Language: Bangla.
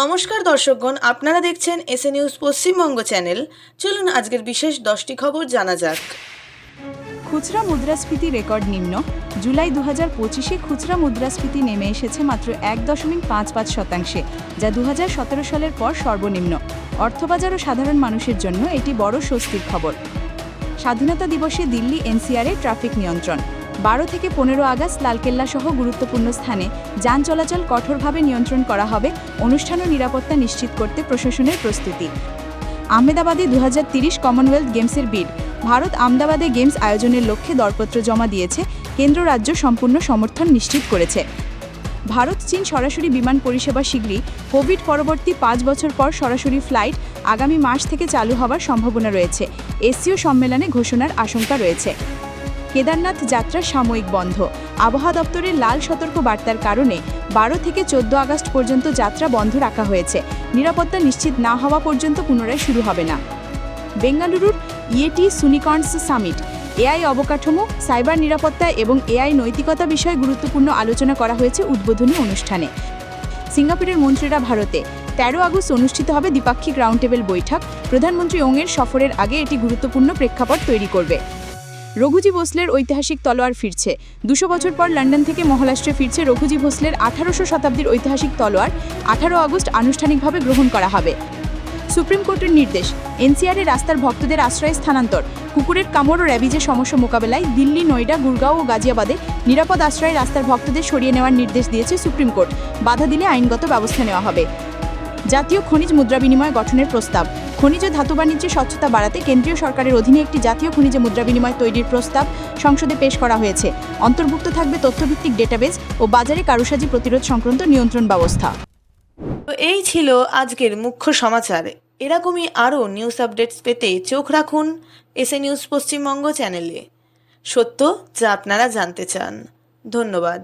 নমস্কার দর্শকগণ, আপনারা দেখছেন এসএ নিউজ পশ্চিমবঙ্গ চ্যানেল। চলুন আজকের বিশেষ দশটি খবর জানা যাক। খুচরা মুদ্রাস্ফীতি রেকর্ড নিম্ন। জুলাই দু হাজার পঁচিশে খুচরা মুদ্রাস্ফীতি নেমে এসেছে মাত্র এক দশমিক পাঁচ পাঁচ শতাংশে, যা দু সতেরো সালের পর সর্বনিম্ন। অর্থবাজার ও সাধারণ মানুষের জন্য এটি বড় স্বস্তির খবর। স্বাধীনতা দিবসে দিল্লি এনসিআরে ট্রাফিক নিয়ন্ত্রণ। বারো থেকে পনেরো আগস্ট লালকেল্লা সহ গুরুত্বপূর্ণ স্থানে যান চলাচল কঠোরভাবে নিয়ন্ত্রণ করা হবে, অনুষ্ঠান ও নিরাপত্তা নিশ্চিত করতে প্রশাসনের প্রস্তুতি। আহমেদাবাদে দু কমনওয়েলথ গেমসের বিড, ভারত আমদাবাদে গেমস আয়োজনের লক্ষ্যে দরপত্র জমা দিয়েছে, কেন্দ্র রাজ্য সম্পূর্ণ সমর্থন নিশ্চিত করেছে। ভারত চীন সরাসরি বিমান পরিষেবা শীঘ্রই কোভিড পরবর্তী পাঁচ বছর পর সরাসরি ফ্লাইট আগামী মাস থেকে চালু হওয়ার সম্ভাবনা রয়েছে। এসিও সম্মেলনে ঘোষণার আশঙ্কা রয়েছে। কেদারনাথ যাত্রা সাময়িক বন্ধ। আবহাওয়া দপ্তরের লাল সতর্ক বার্তার কারণে বারো থেকে চোদ্দ আগস্ট পর্যন্ত যাত্রা বন্ধ রাখা হয়েছে। নিরাপত্তা নিশ্চিত না হওয়া পর্যন্ত পুনরায় শুরু হবে না। বেঙ্গালুরুর ইয়েটি সুনিকর্নস সামিট, এআই অবকাঠামো, সাইবার নিরাপত্তা এবং এআই নৈতিকতা বিষয়ে গুরুত্বপূর্ণ আলোচনা করা হয়েছে উদ্বোধনী অনুষ্ঠানে। সিঙ্গাপুরের মন্ত্রীরা ভারতে, তেরো আগস্ট অনুষ্ঠিত হবে দ্বিপাক্ষিক রাউন্ড টেবিল বৈঠক। প্রধানমন্ত্রী ওংয়ের সফরের আগে এটি গুরুত্বপূর্ণ প্রেক্ষাপট তৈরি করবে। রঘুজি ভোসলের ঐতিহাসিক তলোয়ার ফিরছে। দুশো বছর পর লন্ডন থেকে মহারাষ্ট্রে ফিরছে রঘুজি ভোসলের আঠারোশো শতাব্দীর ঐতিহাসিক তলোয়ার। আঠারো আগস্ট আনুষ্ঠানিকভাবে গ্রহণ করা হবে। সুপ্রিম কোর্টের নির্দেশ, এনসিআরে রাস্তার ভক্তদের আশ্রয়ে স্থানান্তর। কুকুরের কামড় ও র্যাবিজের সমস্যা মোকাবেলায় দিল্লি নয়ডা গুরগাঁও ও গাজিয়াবাদে নিরাপদ আশ্রয়ে রাস্তার ভক্তদের সরিয়ে নেওয়ার নির্দেশ দিয়েছে সুপ্রিম কোর্ট। বাধা দিলে আইনগত ব্যবস্থা নেওয়া হবে। জাতীয় খনিজ মুদ্রা বিনিময় গঠনের প্রস্তাব। খনিজ, ধাতু বাণিজ্যে স্বচ্ছতা বাড়াতে কেন্দ্রীয় সরকারের অধীনে একটি জাতীয় খনিজ মুদ্রা বিনিময় তৈরির প্রস্তাব সংসদে পেশ করা হয়েছে। অন্তর্ভুক্ত থাকবে তথ্যভিত্তিক ডেটাবেস ও বাজারে কারুসাজি প্রতিরোধ সংক্রান্ত নিয়ন্ত্রণ ব্যবস্থা। তো এই ছিল আজকের মুখ্য সমাচার। এরকমই আরও নিউজ আপডেটস পেতে চোখ রাখুন এসএ নিউজ পশ্চিমবঙ্গ চ্যানেলে। সত্য যা আপনারা জানতে চান। ধন্যবাদ।